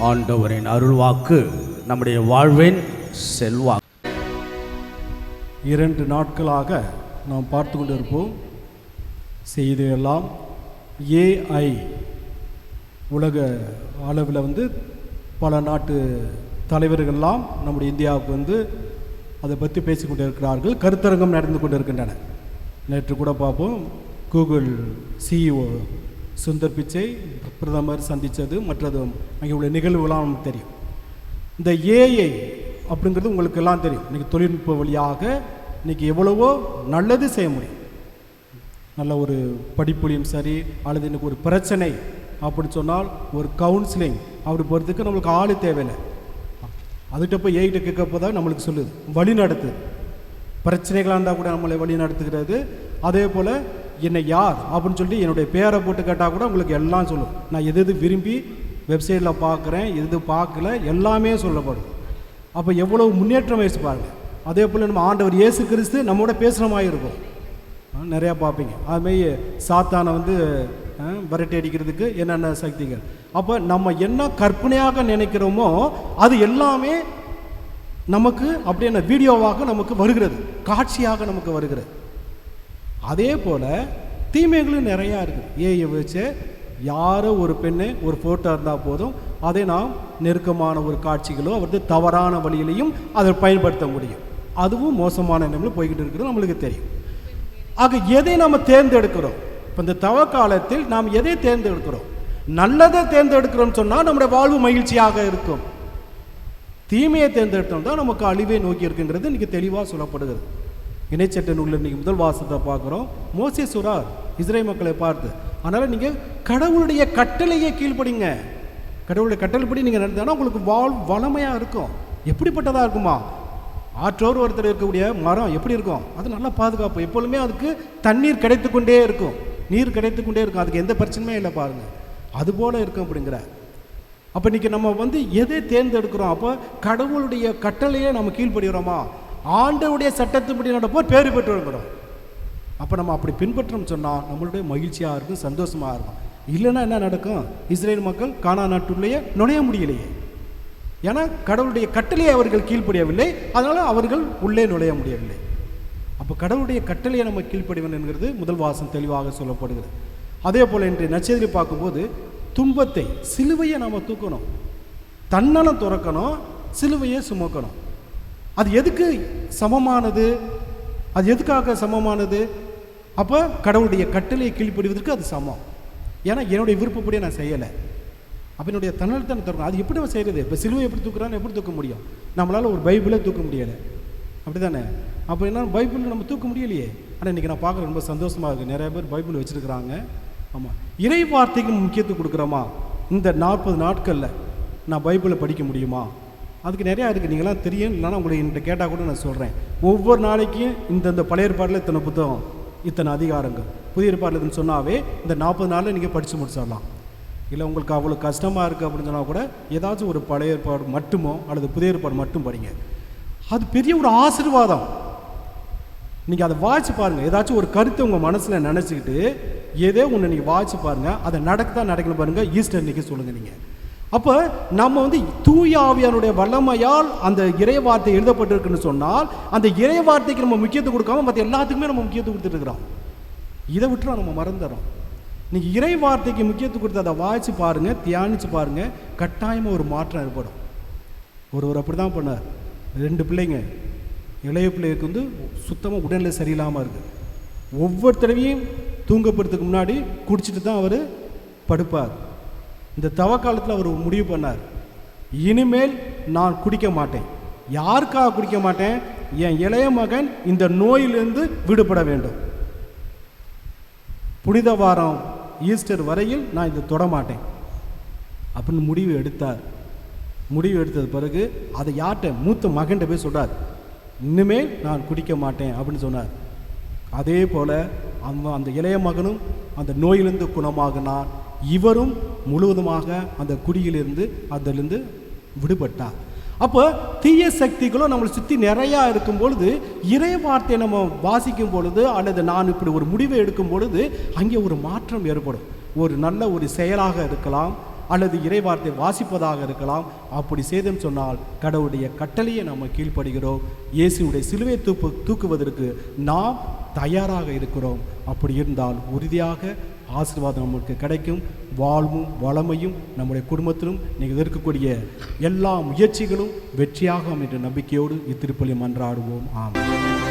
ஆண்டவரின் அருள்வாக்கு நம்முடைய வாழ்வின் செல்வா இரண்டு நாட்களாக நாம் பார்த்து கொண்டிருப்போம். செய்தியெல்லாம் ஏஐ உலக அளவில் வந்து பல நாட்டு தலைவர்கள்லாம் நம்முடைய இந்தியாவுக்கு வந்து அதை பற்றி பேசிக்கொண்டு இருக்கிறார்கள் கருத்தரங்கம் நடந்து கொண்டிருக்கின்றன. நேற்று கூட பார்ப்போம். கூகுள் சிஇஓ சுந்தர் பிச்சை பிரதமர் சந்தித்தது மற்றது அங்கே உள்ள நிகழ்வுகளாம் நமக்கு தெரியும். இந்த ஏஐ அப்படிங்கிறது உங்களுக்கு எல்லாம் தெரியும். இன்றைக்கி தொழில்நுட்ப வழியாக இன்றைக்கி எவ்வளவோ நல்லது செய்ய முடியும். நல்ல ஒரு படிப்புலையும் சரி அல்லது எனக்கு ஒரு பிரச்சனை அப்படின்னு சொன்னால் ஒரு கவுன்சிலிங் அப்படி போகிறதுக்கு நம்மளுக்கு ஆள் தேவையில்லை. அதுகிட்ட போய் ஏகிட்ட கேட்கப்போ தான் நம்மளுக்கு சொல்லுது. வழி நடத்துது. பிரச்சனைகளாக இருந்தால் கூட நம்மளை வழி நடத்துகிறது. அதே போல் என்னை யார் அப்படின்னு சொல்லி என்னுடைய பேரை போட்டு கேட்டால் கூட உங்களுக்கு எல்லாம் சொல்லும். நான் எது எது விரும்பி வெப்சைட்டில் பார்க்குறேன் எது பார்க்கல எல்லாமே சொல்லப்படும். அப்போ எவ்வளவு முன்னேற்றம் வயசு பாருங்க. அதே போல் நம்ம ஆண்டவர் இயேசு கிறிஸ்து நம்மோட பேசுகிற மாதிரி இருக்கும். நிறையா பார்ப்பீங்க. அதுமாரி சாத்தானை வந்து விரட்டி அடிக்கிறதுக்கு என்னென்ன சக்திகள். அப்போ நம்ம என்ன கற்பனையாக நினைக்கிறோமோ அது எல்லாமே நமக்கு அப்படியே என்ன வீடியோவாக நமக்கு வருகிறது. காட்சியாக நமக்கு வருகிறது. அதே போல் தீமைகளும் நிறையா இருக்குது ஏஐ வச்சு யாரோ ஒரு பெண்ணு ஒரு ஃபோட்டோ இருந்தால் போதும் அதை நாம் நெருக்கமான ஒரு காட்சிகளோ அவரது தவறான வழியிலையும் அதை பயன்படுத்த முடியும். அதுவும் மோசமான நிலைமையில் போய்கிட்டு இருக்கிறது நம்மளுக்கு தெரியும். ஆக எதை நாம் தேர்ந்தெடுக்கிறோம்? இப்போ இந்த தவ காலத்தில் நாம் எதை தேர்ந்தெடுக்கிறோம்? நல்லதை தேர்ந்தெடுக்கிறோம்னு சொன்னால் நம்முடைய வாழ்வு மகிழ்ச்சியாக இருக்கும். தீமையை தேர்ந்தெடுத்தோம் தான் நமக்கு அழிவை நோக்கி இருக்குங்கிறது இன்னைக்கு தெளிவாக சொல்லப்படுகிறது. இணைச்சட்ட நூலில் நீங்கள் முதல் வாசத்தை பார்க்குறோம். மோசே சுரார் இஸ்ரேல் மக்களை பார்த்து அதனால் நீங்கள் கடவுளுடைய கட்டளையை கீழ்ப்படிங்க. கடவுளுடைய கட்டளைப்படி நீங்கள் நடந்தாலும் உங்களுக்கு வாழ் வளமையாக இருக்கும். எப்படிப்பட்டதாக இருக்குமா? ஆற்றோர் ஒருத்தர் இருக்கக்கூடிய மரம் எப்படி இருக்கும்? அது நல்லா பாதுகாப்பு. எப்பொழுதுமே அதுக்கு தண்ணீர் கிடைத்து கொண்டே இருக்கும். நீர் கிடைத்து கொண்டே இருக்கும். அதுக்கு எந்த பிரச்சனையுமே இல்லை பாருங்கள் அதுபோல் இருக்கும் அப்படிங்கிற. அப்போ இன்றைக்கி நம்ம வந்து எதை தேர்ந்தெடுக்கிறோம்? அப்போ கடவுளுடைய கட்டளையே நம்ம கீழ்ப்படுகிறோமா? ஆண்டவுடைய சட்டத்தின்படி நடப்போர் பேறு பெற்றுங்கிறோம் அப்போ நம்ம அப்படி பின்பற்றோம் சொன்னால் நம்மளுடைய மகிழ்ச்சியாக இருக்கும் சந்தோஷமாக இருக்கும். இல்லைன்னா என்ன நடக்கும்? இஸ்ரேல் மக்கள் கானா நாட்டுள்ளேயே நுழைய முடியலையே. ஏன்னா கடவுளுடைய கட்டளையை அவர்கள் கீழ்ப்படியவில்லை அதனால் அவர்கள் உள்ளே நுழைய முடியவில்லை. அப்போ கடவுளுடைய கட்டளையை நம்ம கீழ்ப்படிவன் என்கிறது முதல் வாசம் தெளிவாக சொல்லப்படுகிறது. அதே போல் இன்றைய நச்செதிரி பார்க்கும்போது துன்பத்தை சிலுவையை நாம் தூக்கணும். தன்னலம் துறக்கணும் சிலுவையை சுமக்கணும். அது எதுக்கு சமமானது? அது எதுக்காக சமமானது? அப்போ கடவுளுடைய கட்டளையை கீழ்ப்படுவதற்கு அது சமம். ஏன்னா என்னுடைய விருப்பப்படியே நான் செய்யலை. அப்போ என்னுடைய தன்னலத்தை திறக்கணும் அது எப்படி நம்ம செய்கிறது இப்போ சிலுவை எப்படி தூக்குறான்னு எப்படி தூக்க முடியும்? நம்மளால் ஒரு பைபிளே தூக்க முடியலை. அப்படி தானே அப்போ என்ன பைபிள் நம்ம தூக்க முடியலையே? ஆனால் இன்றைக்கி நான் பார்க்குற ரொம்ப சந்தோஷமாக இருக்குது நிறைய பேர் பைபிள் வச்சுருக்கிறாங்க. ஆமாம் இறை வார்த்தைக்கு முக்கியத்துவம் கொடுக்குறோமா? இந்த நாற்பது நாட்களில் நான் பைபிளை படிக்க முடியுமா? அதுக்கு நிறையா இருக்குது நீங்களாம் தெரியும் இல்லைனா உங்களை என்கிட்ட கேட்டால் கூட நான் சொல்கிறேன் ஒவ்வொரு நாளைக்கும் இந்தந்த பழைய ஏற்பாட்டில் இத்தனை புத்தகம் இத்தனை அதிகாரங்கள். புதிய ஏற்பாட்டில் சொன்னாவே இந்த நாற்பது நாளில் நீங்கள் படித்து முடிச்சிடலாம். இல்லை உங்களுக்கு அவ்வளோ கஷ்டமாக இருக்குது அப்படின்னு சொன்னால் கூட ஏதாச்சும் ஒரு பழைய ஏற்பாடு மட்டுமோ அல்லது புதிய ஏற்பாடு மட்டும் படிங்க. அது பெரிய ஒரு ஆசீர்வாதம். நீங்கள் அதை வாய்ச்சி பாருங்கள் ஏதாச்சும் ஒரு கருத்தை உங்கள் மனசில் நினச்சிக்கிட்டு ஏதோ ஒன்று நீங்கள் வாய்ச்சி பாருங்கள் அதை நடக்கத்தான் நடக்கணும் பாருங்கள் ஈஸ்டர் இன்றைக்கி சொல்லுங்கள் நீங்கள் அப்போ நம்ம வந்து தூயாவியானுடைய வல்லமையால் அந்த இறை வார்த்தை எழுதப்பட்டிருக்குன்னு சொன்னால் அந்த இறை வார்த்தைக்கு நம்ம முக்கியத்துவம் கொடுக்காம மற்ற எல்லாத்துக்குமே நம்ம முக்கியத்துவம் கொடுத்துட்டு இருக்கிறோம். இதை விட்டுறோம் நம்ம மறந்துடுறோம். நீங்கள் இறை வார்த்தைக்கு முக்கியத்துவம் கொடுத்து அதை வாய்ச்சி பாருங்கள் தியானிச்சு பாருங்கள் கட்டாயமாக ஒரு மாற்றம் ஏற்படும். ஒருவர் அப்படி தான் பண்ணார். ரெண்டு பிள்ளைங்க இளைய பிள்ளைக்கு வந்து சுத்தமாக உடல்நிலை சரியில்லாமல் இருக்குது ஒவ்வொரு தடவையும் தூங்கப்படுறதுக்கு முன்னாடி குடிச்சிட்டு தான் அவர் படுப்பார். இந்த தவ காலத்தில் அவர் முடிவு பண்ணார். இனிமேல் நான் குடிக்க மாட்டேன். யாருக்காக குடிக்க மாட்டேன்? என் இளைய மகன் இந்த நோயிலிருந்து விடுபட வேண்டும். புனித வாரம் ஈஸ்டர் வரையில் நான் இதை தொட மாட்டேன். அப்படின்னு முடிவு எடுத்தார். முடிவு எடுத்தது பிறகு அதை யார்கிட்ட மூத்த மகன்கிட்ட போய் சொல்கிறார் இனிமேல் நான் குடிக்க மாட்டேன் அப்படின்னு சொன்னார். அதே போல் அந்த அந்த இளைய மகனும் அந்த நோயிலிருந்து குணமாகினான். இவரும் முழுவதுமாக அந்த குடியிலிருந்து அதிலிருந்து விடுபட்டார். அப்போ தீய சக்திகளும் நம்மளை சுற்றி நிறையா இருக்கும் பொழுது இறை வார்த்தையை நம்ம வாசிக்கும் பொழுது அல்லது நான் இப்படி ஒரு முடிவை எடுக்கும் பொழுது அங்கே ஒரு மாற்றம் ஏற்படும். ஒரு நல்ல ஒரு செயலாக இருக்கலாம் அல்லது இறைவார்த்தை வாசிப்பதாக இருக்கலாம். அப்படி செய்தோம் சொன்னால் கடவுளுடைய கட்டளையை நம்ம கீழ்ப்படுகிறோம். இயேசுடைய சிலுவை தூக்கு தூக்குவதற்கு நாம் தயாராக இருக்கிறோம். அப்படி இருந்தால் உறுதியாக ஆசீர்வாதம் நமக்கு கிடைக்கும். வாழ்வும் வளமையும் நம்முடைய குடும்பத்திலும் நீங்கள் இருக்கக்கூடிய எல்லா முயற்சிகளும் வெற்றியாகும் என்ற நம்பிக்கையோடு இத்திருப்பலி மன்றாடுவோம். ஆமாம்